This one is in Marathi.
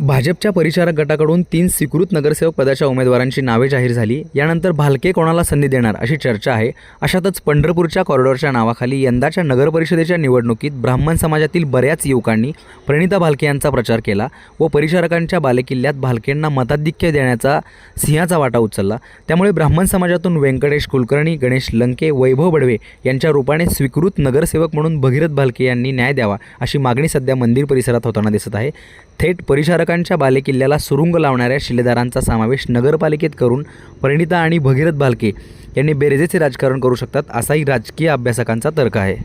भाजपच्या परिचारक गटाकडून तीन स्वीकृत नगरसेवक पदाच्या उमेदवारांची नावे जाहीर झाली. यानंतर भालके कोणाला संधी देणार अशी चर्चा आहे. अशातच पंढरपूरच्या कॉरिडॉरच्या नावाखाली यंदाच्या नगरपरिषदेच्या निवडणुकीत ब्राह्मण समाजातील बऱ्याच युवकांनी प्रणिता भालके यांचा प्रचार केला व परिचारकांच्या बालेकिल्ल्यात भालकेंना मताधिक्य देण्याचा सिंहाचा वाटा उचलला. त्यामुळे ब्राह्मण समाजातून व्यंकटेश कुलकर्णी गणेश लंके वैभव बडवे यांच्या रूपाने स्वीकृत नगरसेवक म्हणून भगीरथ भालके यांनी न्याय द्यावा अशी मागणी सध्या मंदिर परिसरात होताना दिसत आहे. थेट परिचारकांच्या बालेकिल्ल्याला सुरुंग लावणाऱ्या शिलेदारांचा समावेश नगरपालिकेत करून परिणिता आणि भगीरथ भालके यांनी बेरेजेचे राजकारण करू शकतात असाही राजकीय अभ्यासकांचा तर्क आहे.